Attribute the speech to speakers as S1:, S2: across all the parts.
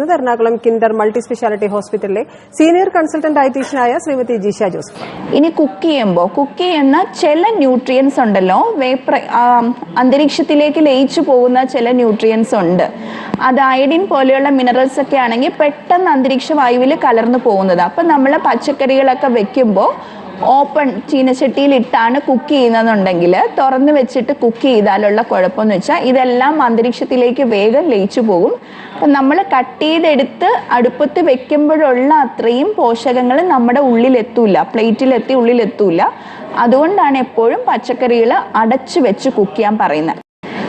S1: ഇന്നത് Ernakulam Kinder multi speciality ഹോസ്പിറ്റലിലെ senior consultant ഡയറ്റീഷ്യനായ ശ്രീമതി ജിഷ ജോസഫ്.
S2: ഇനി കുക്ക് ചെയ്യുമ്പോൾ കുക്ക് ചെയ്യുന്ന ചില ന്യൂട്രിയൻസ് ഉണ്ടല്ലോ വേപ്ര അന്തരീക്ഷത്തിലേക്ക് ലയിച്ചു പോകുന്ന ചില ന്യൂട്രിയൻസ് ഉണ്ട്. അത് അയഡിൻ പോലെയുള്ള മിനറൽസ് ഒക്കെ ആണെങ്കിൽ പെട്ടെന്ന് അന്തരീക്ഷ വായുവിൽ കലർന്നു പോകുന്നത്. അപ്പം നമ്മൾ പച്ചക്കറികളൊക്കെ വെക്കുമ്പോൾ ഓപ്പൺ ചീനച്ചട്ടിയിൽ ഇട്ടാണ് കുക്ക് ചെയ്യുന്നതെന്നുണ്ടെങ്കിൽ തുറന്ന് വെച്ചിട്ട് കുക്ക് ചെയ്താലുള്ള കുഴപ്പമെന്ന് വെച്ചാൽ ഇതെല്ലാം അന്തരീക്ഷത്തിലേക്ക് വേഗം ലയിച്ചു പോകും. അപ്പം നമ്മൾ കട്ട് ചെയ്തെടുത്ത് അടുപ്പത്ത് വെക്കുമ്പോഴുള്ള അത്രയും പോഷകങ്ങൾ നമ്മുടെ ഉള്ളിലെത്തൂല പ്ലേറ്റിലെത്തി ഉള്ളിലെത്തൂല. അതുകൊണ്ടാണ് എപ്പോഴും പച്ചക്കറികൾ അടച്ചു വെച്ച് കുക്ക് ചെയ്യാൻ പറയുന്നത്.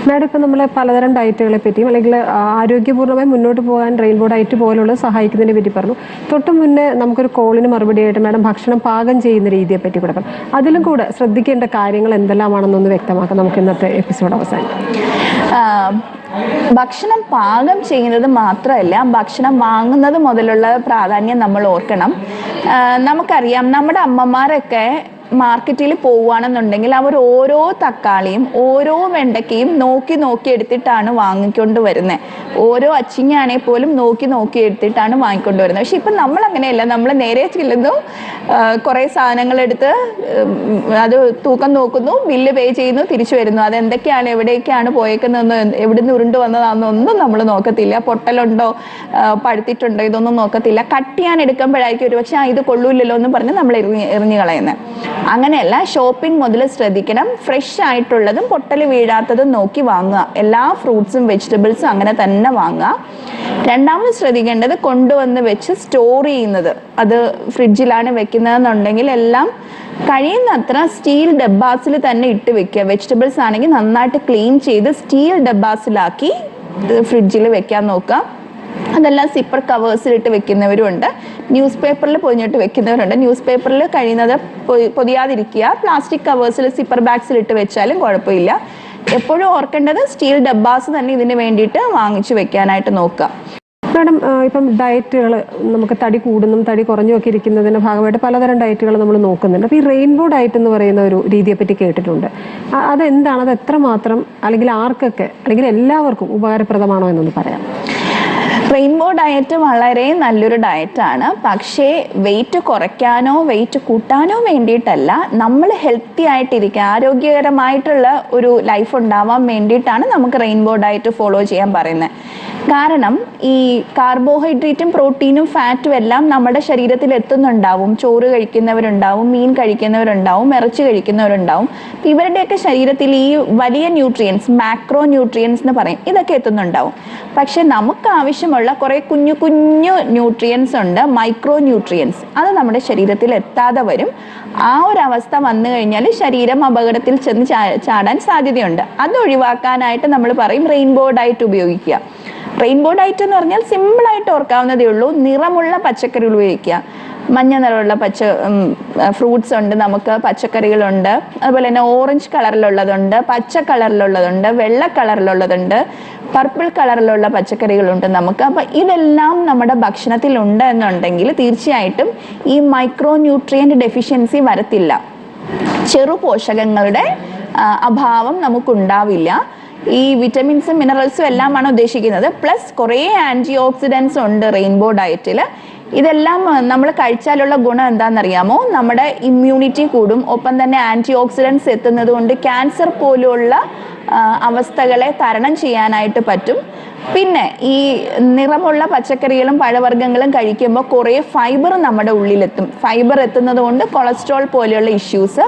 S1: മാഡം ഇപ്പം നമ്മളെ പലതരം ഡയറ്റുകളെ പറ്റിയും അല്ലെങ്കിൽ ആരോഗ്യപൂർണമായി മുന്നോട്ട് പോകാൻ റെയിൻബോ ഡയറ്റ് പോലുള്ള സഹായിക്കുന്നതിനെ പറ്റി പറഞ്ഞു. തൊട്ട് മുന്നേ നമുക്കൊരു കോളിന് മറുപടി ആയിട്ട് മാഡം ഭക്ഷണം പാകം ചെയ്യുന്ന രീതിയെ പറ്റി കൂടെ പറഞ്ഞു. അതിലും കൂടെ ശ്രദ്ധിക്കേണ്ട കാര്യങ്ങൾ എന്തെല്ലാമാണെന്നൊന്ന് വ്യക്തമാക്കാം നമുക്ക് ഇന്നത്തെ എപ്പിസോഡ് അവസാനിക്കാം.
S2: ഭക്ഷണം പാകം ചെയ്യുന്നത് മാത്രമല്ല ഭക്ഷണം വാങ്ങുന്നത് മുതലുള്ള പ്രാധാന്യം നമ്മൾ ഓർക്കണം. നമുക്കറിയാം നമ്മുടെ അമ്മമാരൊക്കെ മാർക്കറ്റിൽ പോവുകയാണെന്നുണ്ടെങ്കിൽ അവർ ഓരോ തക്കാളിയും ഓരോ വെണ്ടയ്ക്കയും നോക്കി നോക്കി എടുത്തിട്ടാണ് വാങ്ങിക്കൊണ്ട് വരുന്നത്. ഓരോ അച്ചിങ്ങയാണെങ്കിൽ പോലും നോക്കി നോക്കി എടുത്തിട്ടാണ് വാങ്ങിക്കൊണ്ട് വരുന്നത്. പക്ഷെ ഇപ്പം നമ്മൾ അങ്ങനെയല്ല നമ്മൾ നേരെ ചെല്ലുന്നു. കുറേ സാധനങ്ങൾ എടുത്ത് അത് തൂക്കം നോക്കുന്നു ബില്ല് പേ ചെയ്യുന്നു തിരിച്ചു വരുന്നു. അത് എന്തൊക്കെയാണ് എവിടേക്കാണ് പോയേക്കുന്നതെന്ന് എവിടെ നിന്ന് ഉരുണ്ട് വന്നതാണെന്നൊന്നും നമ്മൾ നോക്കത്തില്ല. പൊട്ടലുണ്ടോ പഴുത്തിട്ടുണ്ടോ ഇതൊന്നും നോക്കത്തില്ല. കട്ട് ചെയ്യാൻ എടുക്കുമ്പോഴായിരിക്കും ഒരു പക്ഷേ ഇത് കൊള്ളൂല്ലല്ലോ എന്ന് പറഞ്ഞ് നമ്മൾ എറിഞ്ഞ് എറിഞ്ഞ് കളയുന്നത്. അങ്ങനെയല്ല ഷോപ്പിംഗ് മുതൽ ശ്രദ്ധിക്കണം. ഫ്രഷ് ആയിട്ടുള്ളതും പൊട്ടൽ വീഴാത്തതും നോക്കി വാങ്ങുക. എല്ലാ ഫ്രൂട്ട്സും വെജിറ്റബിൾസും അങ്ങനെ തന്നെ വാങ്ങുക. രണ്ടാമത് ശ്രദ്ധിക്കേണ്ടത് കൊണ്ടുവന്ന് വെച്ച് സ്റ്റോർ ചെയ്യുന്നത്. അത് ഫ്രിഡ്ജിലാണ് വെക്കുന്നതെന്നുണ്ടെങ്കിൽ എല്ലാം കഴിയുന്നത്ര സ്റ്റീൽ ഡബ്ബാസിൽ തന്നെ ഇട്ട് വെക്കുക. വെജിറ്റബിൾസ് ആണെങ്കിൽ നന്നായിട്ട് ക്ലീൻ ചെയ്ത് സ്റ്റീൽ ഡബ്ബാസിലാക്കി ഫ്രിഡ്ജിൽ വെക്കാൻ നോക്കുക. അതെല്ലാം സിപ്പർ കവേഴ്സിലിട്ട് വെക്കുന്നവരുണ്ട്. ന്യൂസ് പേപ്പറിൽ പൊതിഞ്ഞിട്ട് വെക്കുന്നവരുണ്ട്. ന്യൂസ് പേപ്പറിൽ കഴിയുന്നത് പൊതിയാതിരിക്കുക. പ്ലാസ്റ്റിക് കവേഴ്സിൽ സിപ്പർ ബാഗ്സിൽ ഇട്ട് വെച്ചാലും കുഴപ്പമില്ല. എപ്പോഴും ഓർക്കേണ്ടത് സ്റ്റീൽ ഡബ്ബാസ് തന്നെ ഇതിന് വേണ്ടിയിട്ട് വാങ്ങിച്ചു വെക്കാനായിട്ട് നോക്കുക.
S1: മാഡം ഇപ്പം ഡയറ്റുകൾ നമുക്ക് തടി കൂടുന്നതും തടി കുറഞ്ഞും ഒക്കെ ഇരിക്കുന്നതിന്റെ ഭാഗമായിട്ട് പലതരം ഡയറ്റുകൾ നമ്മൾ നോക്കുന്നുണ്ട്. അപ്പോൾ ഈ റെയിൻബോ ഡയറ്റ് എന്ന് പറയുന്ന ഒരു രീതിയെപ്പറ്റി കേട്ടിട്ടുണ്ട്. അതെന്താണ്? അത് എത്രമാത്രം അല്ലെങ്കിൽ ആർക്കൊക്കെ അല്ലെങ്കിൽ എല്ലാവർക്കും ഉപകാരപ്രദമാണോ എന്നൊന്ന് പറയാം
S2: റെയിൻബോ ഡയറ്റ് വളരെ നല്ലൊരു ഡയറ്റാണ് പക്ഷേ വെയിറ്റ് കുറയ്ക്കാനോ വെയിറ്റ് കൂട്ടാനോ വേണ്ടിയിട്ടല്ല നമ്മൾ ഹെൽത്തി ആയിട്ടിരിക്കുക ആരോഗ്യകരമായിട്ടുള്ള ഒരു ലൈഫ് ഉണ്ടാവാൻ വേണ്ടിയിട്ടാണ് നമുക്ക് റെയിൻബോ ഡയറ്റ് ഫോളോ ചെയ്യാൻ പറയുന്നത്. കാരണം ഈ കാർബോഹൈഡ്രേറ്റും പ്രോട്ടീനും ഫാറ്റും എല്ലാം നമ്മുടെ ശരീരത്തിൽ എത്തുന്നുണ്ടാവും. ചോറ് കഴിക്കുന്നവരുണ്ടാവും മീൻ കഴിക്കുന്നവരുണ്ടാവും ഇറച്ചി കഴിക്കുന്നവരുണ്ടാവും. അപ്പം ഇവരുടെയൊക്കെ ശരീരത്തിൽ ഈ വലിയ ന്യൂട്രിയൻസ് മാക്രോ ന്യൂട്രിയൻസ് എന്ന് പറയും ഇതൊക്കെ എത്തുന്നുണ്ടാവും. പക്ഷെ നമുക്ക് ആവശ്യമുള്ള കുറേ കുഞ്ഞു കുഞ്ഞു ന്യൂട്രിയൻസ് ഉണ്ട് മൈക്രോ ന്യൂട്രിയൻസ് അത് നമ്മുടെ ശരീരത്തിൽ എത്താതെ വരും. ആ ഒരു അവസ്ഥ വന്നു കഴിഞ്ഞാൽ ശരീരം അപകടത്തിൽ ചെന്ന് ചാടാൻ സാധ്യതയുണ്ട്. അത് ഒഴിവാക്കാനായിട്ട് നമ്മൾ പറയും റെയിൻബോ ഡയറ്റ് ഉപയോഗിക്കുക. റെയിൻബോ ഡയറ്റ് എന്ന് പറഞ്ഞാൽ സിമ്പിളായിട്ട് ഓർക്കാവുന്നതേ ഉള്ളൂ. നിറമുള്ള പച്ചക്കറികൾ ഉപയോഗിക്കുക. മഞ്ഞ നിറമുള്ള പച്ച ഫ്രൂട്ട്സ് ഉണ്ട് നമുക്ക് പച്ചക്കറികളുണ്ട്. അതുപോലെ തന്നെ ഓറഞ്ച് കളറിലുള്ളതുണ്ട് പച്ച കളറിലുള്ളതുണ്ട് വെള്ള കളറിലുള്ളതുണ്ട് പർപ്പിൾ കളറിലുള്ള പച്ചക്കറികളുണ്ട് നമുക്ക്. അപ്പം ഇതെല്ലാം നമ്മുടെ ഭക്ഷണത്തിൽ ഉണ്ട് എന്നുണ്ടെങ്കിൽ തീർച്ചയായിട്ടും ഈ മൈക്രോ ന്യൂട്രിയന്റ് ഡെഫിഷ്യൻസി വരത്തില്ല. ചെറു പോഷകങ്ങളുടെ അഭാവം നമുക്കുണ്ടാവില്ല. ഈ വിറ്റമിൻസും മിനറൽസും എല്ലാമാണ് ഉദ്ദേശിക്കുന്നത്. പ്ലസ് കുറേ ആന്റി ഓക്സിഡൻസ് ഉണ്ട് റെയിൻബോ ഡയറ്റിൽ ഇതെല്ലാം നമ്മൾ കഴിച്ചാലുള്ള ഗുണം എന്താണെന്നറിയാമോ? നമ്മുടെ ഇമ്മ്യൂണിറ്റി കൂടും. ഒപ്പം തന്നെ ആന്റി ഓക്സിഡൻസ് എത്തുന്നത് കൊണ്ട് ക്യാൻസർ പോലുള്ള ആ, അവസ്ഥകളെ തരണം ചെയ്യാനായിട്ട് പറ്റും. പിന്നെ ഈ നിറമുള്ള പച്ചക്കറികളും പഴവർഗങ്ങളും കഴിക്കുമ്പോൾ കുറേ ഫൈബർ നമ്മുടെ ഉള്ളിലെത്തും. ഫൈബർ എത്തുന്നത് കൊണ്ട് കൊളസ്ട്രോൾ പോലെയുള്ള ഇഷ്യൂസ്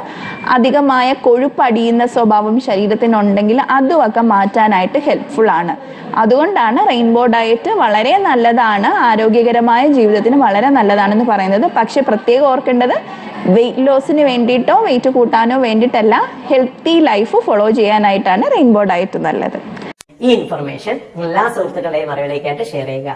S2: അധികമായ കൊഴുപ്പടിയുന്ന സ്വഭാവം ശരീരത്തിനുണ്ടെങ്കിൽ അതുമൊക്കെ മാറ്റാനായിട്ട് ഹെൽപ്ഫുൾ ആണ്. അതുകൊണ്ടാണ് റെയിൻബോ ഡയറ്റ് വളരെ നല്ലതാണ്. ആരോഗ്യകരമായ ജീവിതത്തിന് വളരെ നല്ലതാണെന്ന് പറയുന്നത്. പക്ഷേ പ്രത്യേകം ഓർക്കേണ്ടത് വെയിറ്റ് ലോസിന് വേണ്ടിയിട്ടോ വെയിറ്റ് കൂട്ടാനോ വേണ്ടിയിട്ടല്ല ഹെൽത്തി ലൈഫ് ഫോളോ ചെയ്യാനായിട്ടാണ് റെയിൻബോ ഡയറ്റ് നല്ലത്.
S3: ഈ ഇൻഫർമേഷൻ എല്ലാ സുഹൃത്തുക്കളുടെയും അറിവിലേക്കായിട്ട് ഷെയർ ചെയ്യുക.